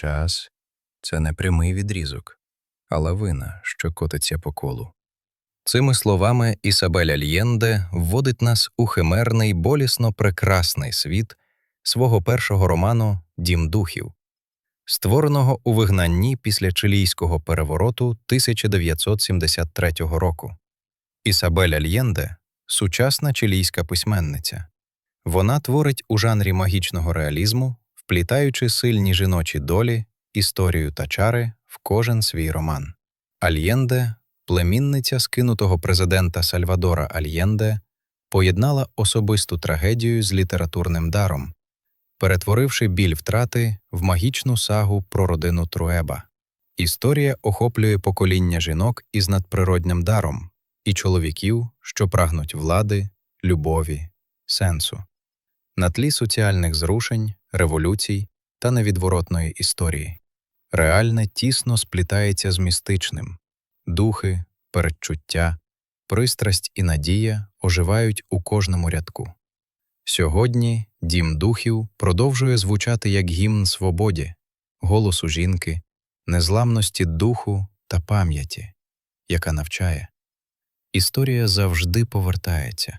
Час це не прямий відрізок, а лавина, що котиться по колу. Цими словами Ісабель Альєнде вводить нас у химерний, болісно прекрасний світ свого першого роману Дім духів, створеного у вигнанні після чилійського перевороту 1973 року. Ісабель Альєнде сучасна чилійська письменниця. Вона творить у жанрі магічного реалізму, вплітаючи сильні жіночі долі, історію та чари в кожен свій роман. Альєнде, племінниця скинутого президента Сальвадора Альєнде, поєднала особисту трагедію з літературним даром, перетворивши біль втрати в магічну сагу про родину Труеба. Історія охоплює покоління жінок із надприродним даром і чоловіків, що прагнуть влади, любові, сенсу. На тлі соціальних зрушень, революцій та невідворотної історії. Реальне тісно сплітається з містичним. Духи, передчуття, пристрасть і надія оживають у кожному рядку. Сьогодні дім духів продовжує звучати як гімн свободі, голосу жінки, незламності духу та пам'яті, яка навчає. Історія завжди повертається.